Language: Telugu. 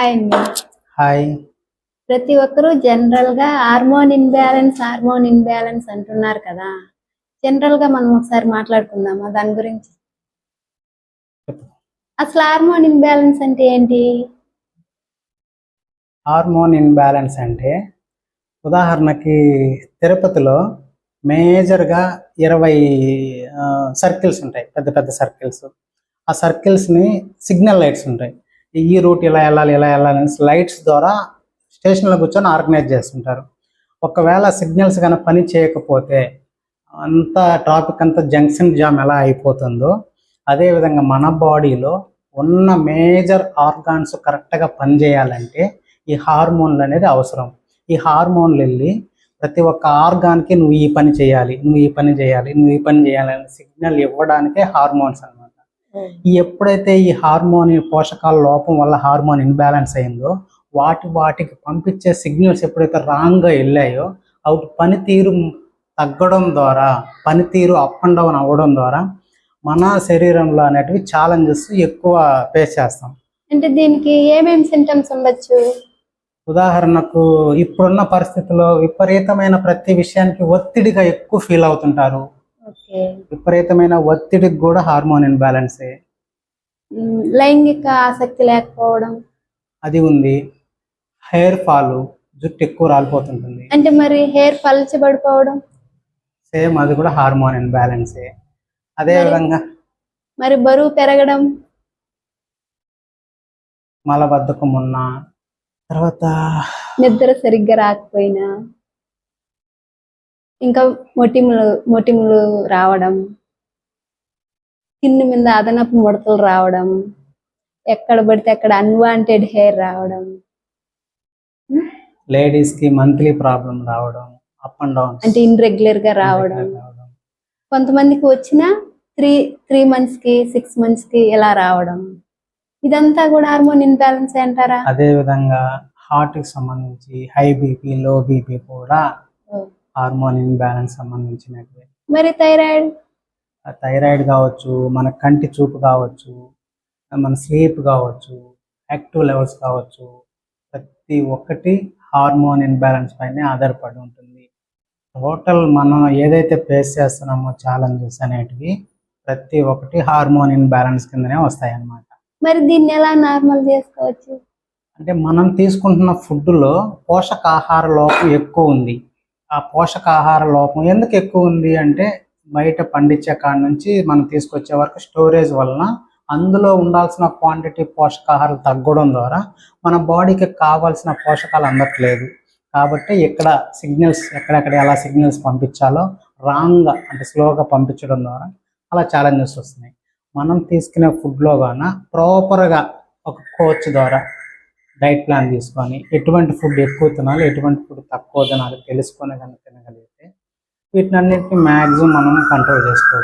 హాయ్ అండి. హాయ్. ప్రతి ఒక్కరూ జనరల్గా హార్మోన్ ఇన్బ్యాలెన్స్ హార్మోన్ ఇన్బ్యాలెన్స్ అంటున్నారు కదా. జనరల్గా మనం ఒకసారి మాట్లాడుకుందామా దాని గురించి? అసలు హార్మోన్ ఇన్బ్యాలెన్స్ అంటే ఏంటి? హార్మోన్ ఇన్బ్యాలెన్స్ అంటే ఉదాహరణకి తిరుపతిలో మేజర్గా ఇరవై సర్కిల్స్ ఉంటాయి. పెద్ద పెద్ద సర్కిల్స్. ఆ సర్కిల్స్ని సిగ్నల్ లైట్స్ ఉంటాయి. ఈ రూట్ ఇలా వెళ్ళాలి ఇలా వెళ్ళాలి అని లైట్స్ ద్వారా స్టేషన్లో కూర్చొని ఆర్గనైజ్ చేస్తుంటారు. ఒకవేళ సిగ్నల్స్ కానీ పని చేయకపోతే అంత ట్రాఫిక్ అంతా జంక్షన్ జామ్ ఎలా అయిపోతుందో అదేవిధంగా మన బాడీలో ఉన్న మేజర్ ఆర్గాన్స్ కరెక్ట్గా పనిచేయాలంటే ఈ హార్మోన్లు అనేది అవసరం. ఈ హార్మోన్లు వెళ్ళి ప్రతి ఒక్క ఆర్గాన్కి నువ్వు ఈ పని చేయాలి నువ్వు ఈ పని చేయాలి నువ్వు ఈ పని చేయాలి సిగ్నల్ ఇవ్వడానికే హార్మోన్స్ అన్నమాట. ఎప్పుడైతే ఈ హార్మోన్ పోషకాల లోపం వల్ల హార్మోన్ ఇన్బ్యాలెన్స్ అయిందో వాటి వాటికి పంపించే సిగ్నల్స్ ఎప్పుడైతే రాంగ్గా వెళ్ళాయో అవి పనితీరు తగ్గడం ద్వారా పనితీరు అప్ అండ్ డౌన్ అవ్వడం ద్వారా మన శరీరంలో అనేటివి ఛాలెంజెస్ ఎక్కువ ఫేస్ చేస్తాం. అంటే దీనికి ఏమేమి సింటమ్స్ ఉండొచ్చు? ఉదాహరణకు ఇప్పుడున్న పరిస్థితుల్లో విపరీతమైన ప్రతి విషయానికి ఒత్తిడిగా ఎక్కువ ఫీల్ అవుతుంటారు. విపరీతమైన ఒత్తిడికి కూడా హార్మోన్ ఇన్బ్యాలెన్సే. లైంగిక ఆసక్తి లేకపోవడం. అది ఉంది. హెయిర్ ఫాల్ జుట్టు ఎక్కువ రాలిపోతుంటుంది. అంటే మరి హెయిర్ పల్చబడిపోవడం? సేమ్ అది కూడా హార్మోన్ ఇన్బ్యాలెన్సే. అదే విధంగా మరి బరువు పెరగడం? మలబద్ధకం ఉన్న తర్వాత నిద్ర సరిగ్గా రాకపోయినా? ఇంకా మొటిములు మొటిములు రావడం. స్కిన్ మీద అదనపు ముడతలు రావడం. ఎక్కడ పడితే అక్కడ అన్వాంటెడ్ హెయిర్ రావడం. లేడీస్కి మంత్లీ ప్రాబ్లం రావడం అప్ అండ్ డౌన్ అంటే ఇన్రెగ్యులర్గా రావడం. కొంతమందికి వచ్చిన త్రీ త్రీ మంత్స్కి సిక్స్ మంత్స్కి ఇలా రావడం. ఇదంతా కూడా హార్మోన్ ఇన్బ్యాలెన్స్ అంటారా? అదే విధంగా హార్ట్కి సంబంధించి హై బీపీ లో బీపీ కూడా హార్మోన్ ఇన్బ్యాలెన్స్ సంబంధించినవి మరి థైరాయిడ్? థైరాయిడ్ కావచ్చు మన కంటి చూపు కావచ్చు మన స్లీప్ కావచ్చు యాక్టివ్ లెవెల్స్ కావచ్చు ప్రతి ఒక్కటి హార్మోన్ ఇన్బ్యాలెన్స్ పైనే ఆధారపడి ఉంటుంది. టోటల్ మనం ఏదైతే ఫేస్ చేస్తున్నామో ఛాలెంజెస్ అనేటివి ప్రతి ఒక్కటి హార్మోన్ ఇన్బ్యాలెన్స్ కిందనే వస్తాయి అన్నమాట మరి దీన్ని ఎలా నార్మల్ చేసుకోవచ్చు? అంటే మనం తీసుకుంటున్న ఫుడ్లో పోషకాహార లోపం ఎక్కువ ఉంది. ఆ పోషకాహార లోపం ఎందుకు ఎక్కువ ఉంది అంటే బయట పండించే కాడ నుంచి మనం తీసుకొచ్చే వరకు స్టోరేజ్ వలన అందులో ఉండాల్సిన క్వాంటిటీ పోషకాహారం తగ్గడం ద్వారా మన బాడీకి కావాల్సిన పోషకాలు అందట్లేదు. కాబట్టి ఇక్కడ సిగ్నల్స్ ఎక్కడెక్కడ ఎలా సిగ్నల్స్ పంపించాలో రాంగ్గా అంటే స్లోగా పంపించడం ద్వారా అలా ఛాలెంజెస్ వస్తున్నాయి. మనం తీసుకునే ఫుడ్లో గాన ప్రాపర్గా ఒక కోచ్ ద్వారా డైట్ ప్లాన్ తీసుకొని ఎటువంటి ఫుడ్ ఎక్కువ తినాలి ఎటువంటి ఫుడ్ తక్కువ తినాలి తెలుసుకొని కనుక తినగలిగితే వీటినన్నిటిని మ్యాక్సిమం మనం కంట్రోల్ చేసుకోవచ్చు.